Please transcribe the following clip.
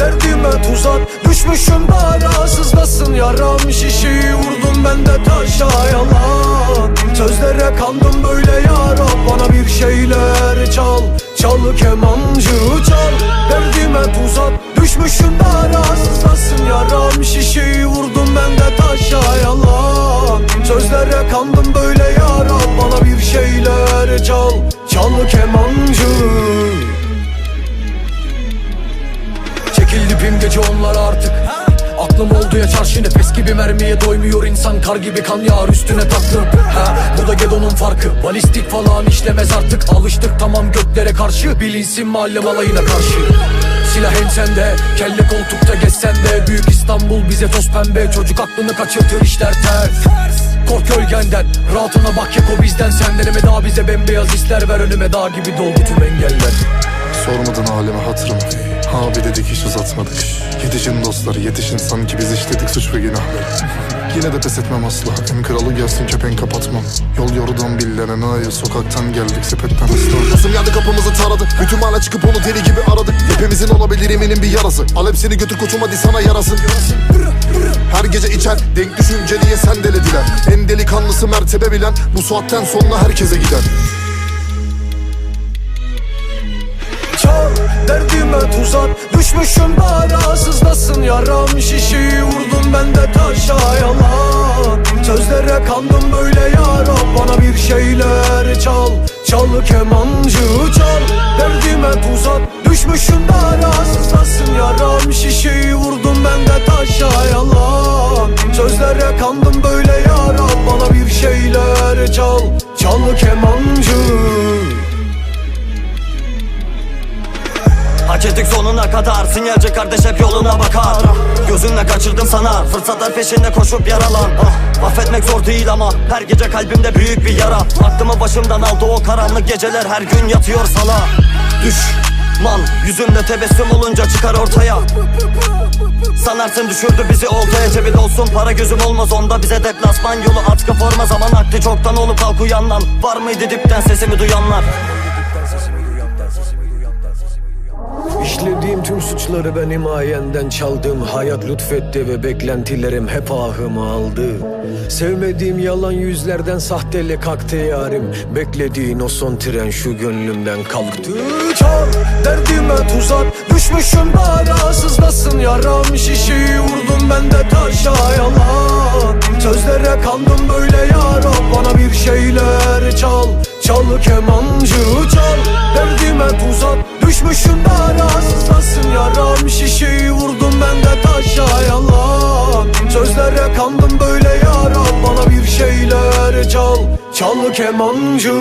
derdime tuzak. Düşmüşüm bara sızlasın yaram. Şişeyi vurdum ben de taşa yalan. Sözlere kandım böyle yaram Bana bir şeyler çal. Çal kemancı çal. Derdime tuzak. Düşmüşüm bara sızlasın yaram. Şişeyi vurdum ben de taşa yalan. Sözlere kandım böyle yaram Bana bir şeyler çal. Çal kemancı Gece onlar artık. Aklım oldu ya çarşı nefes gibi mermiye doymuyor insan. Kar gibi kan yağar üstüne taktım. Ha, Bu da Gedo'nun farkı. Balistik falan işlemez artık. Alıştık tamam göklere karşı. Bilinsin mahalle balayına karşı. Silah ensende, kelle koltukta geçsen de. Büyük İstanbul bize toz pembe. Çocuk aklını kaçırtır işler ters. Kork gölgenden, rahatına bak Keko bizden. Sendeleme daha bize bembeyaz hisler ver. Önüme Dağ gibi doldu tüm engeller. Sormadın halime hatırımı Abi dedik hiç uzatmadık. Yetişin dostları yetişin. Sanki biz işledik suç ve günahları Yine de pes etmem asla. En kralı gelsin kepenk kapatmam. Yol yordan billenen ayı Sokaktan geldik sepetten ıslah Nasıl geldi kapımızı taradı. Bütün mahalle çıkıp onu deli gibi aradık Hepimizin olabilir eminim bir yarası. Alep seni götür koçum hadi sana yarasın. Her gece içer denk düşünceliye sendelediler. En delikanlısı mertebe bilen Bu saatten sonra herkese gider Çal derdime tuzak Düşmüşüm bara sızlasın yaram Şişeyi vurdum ben de taşa yalan. Sözlere kandım böyle yaram Bana bir şeyler çal. Çal kemancı çal. Derdime tuzak Düşmüşüm bara sızlasın yaram Şişeyi vurdum ben de taşa yalan. Sözlere kandım böyle yaram Bana bir şeyler çal. Çal kemancı Hak sonuna kadar. Sinyalci kardeş hep yoluna bakar. Gözünle kaçırdım sana. Fırsatlar peşinde koşup yaralan. Ah, Affetmek zor değil ama Her gece kalbimde büyük bir yara. Aklımı başımdan aldı o karanlık geceler. Her gün yatıyor sana. Düşman Yüzünde tebessüm olunca çıkar ortaya. Sanarsın düşürdü bizi oltaya. Cebi dolsun Para gözüm olmaz onda. Bize deplasman Yolu atkı forma. Zaman aklı çoktan olup kalk uyandan. Var mıydı dipten sesimi duyanlar İşlediğim tüm suçları ben himayenden çaldım. Hayat lütfetti ve beklentilerim hep ahımı aldı. Sevmediğim yalan yüzlerden sahtelik aktı yarim. Beklediğin o son tren şu gönlümden kalktı. Çal derdime tuzak Düşmüşüm bara sızlasın yaram. Şişeyi vurdum ben de taşa yalan. Sözlere kandım böyle yaram çal kemancı çal. Derdime tuzak Düşmüşüm bara sızlasın yaram Şişeyi vurdum ben de taşa yalan. Sözlere kandım böyle yaram. Bana bir şeyler çal Çal kemancı